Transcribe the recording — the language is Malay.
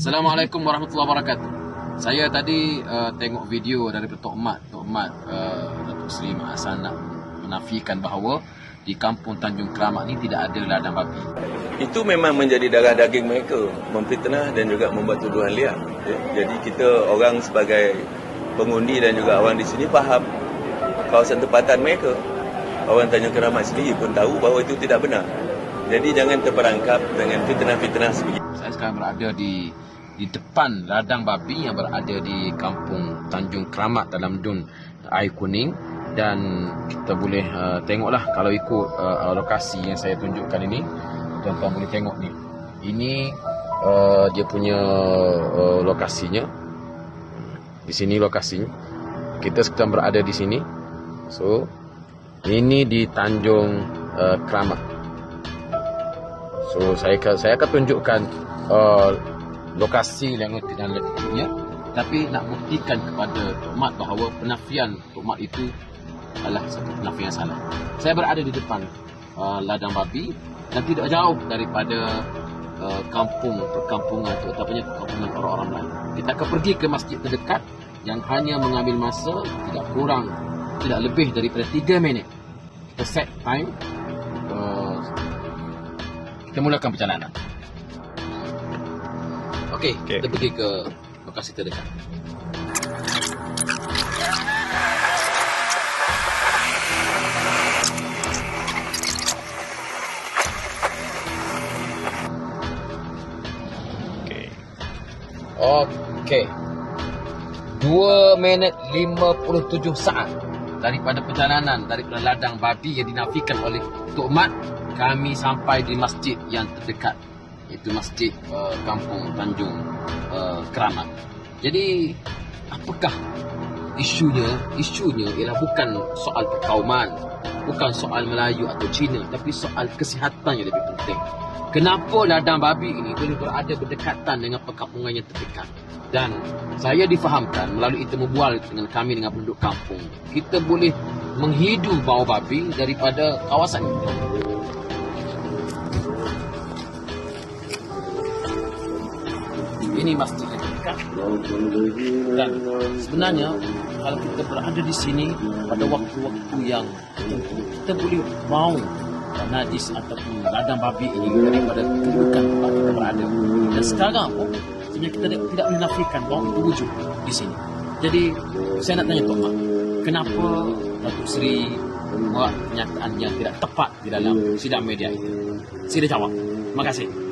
Assalamualaikum warahmatullahi wabarakatuh. Saya tadi uh, tengok video dari Tok Mat, Tok Mat uh, Datuk Seri Mak Hassan nak menafikan bahawa di kampung Tanjung Keramat ni tidak ada ladang babi. Itu memang menjadi darah daging mereka, memfitnah dan juga membuat tuduhan liar. Ya, Jadi kita orang sebagai pengundi dan juga orang di sini faham kawasan tempatan mereka. Orang Tanjung Keramat sendiri pun tahu bahawa itu tidak benar. Jadi jangan terperangkap dengan fitnah-fitnah sebegitu. Saya sekarang berada di di depan ladang babi yang berada di kampung Tanjung Keramat dalam dun air kuning. Dan kita boleh uh, tengoklah kalau ikut uh, lokasi yang saya tunjukkan ini. Tuan-tuan boleh tengok ni. Ini uh, dia punya uh, lokasinya. Di sini lokasinya. Kita sedang berada di sini. So ini di Tanjung uh, Keramat. So saya saya akan tunjukkan uh, lokasi yang dan letaknya tapi nak buktikan kepada Tok Mat bahawa penafian Tok Mat itu adalah satu penafian yang salah. Saya berada di depan uh, ladang babi dan tidak jauh daripada uh, kampung perkampungan terutamanya perkampungan orang-orang Melayu. Kita akan pergi ke masjid terdekat yang hanya mengambil masa tidak kurang tidak lebih daripada 3 minit. Kita set time uh, kita mulakan perjalanan. Okey, Okey. kita pergi ke lokasi terdekat. Okey. 2 minit 57 saat daripada perjalanan daripada ladang babi yang dinafikan oleh Tok Mat kami sampai di masjid yang terdekat iaitu masjid uh, kampung Tanjung uh, Keramat. Jadi apakah isunya? Isunya ialah bukan soal perkauman, bukan soal Melayu atau Cina tapi soal kesihatan yang lebih penting. Kenapa ladang babi ini boleh berada berdekatan dengan perkampungan yang terdekat? Dan saya difahamkan melalui temu bual dengan kami dengan penduduk kampung, kita boleh menghidu bau babi daripada kawasan itu. Ini masjid terdekat. Dan sebenarnya kalau kita berada di sini pada waktu-waktu yang kita boleh mau najis ataupun ladang babi ini daripada kedudukan tempat kita berada. Dan sekarang pun sebenarnya kita tidak, menafikan bahawa itu wujud di sini. Jadi saya nak tanya Mak, kenapa Datuk Seri membuat pernyataan yang tidak tepat di dalam sidang media itu? Sila jawab. Terima kasih.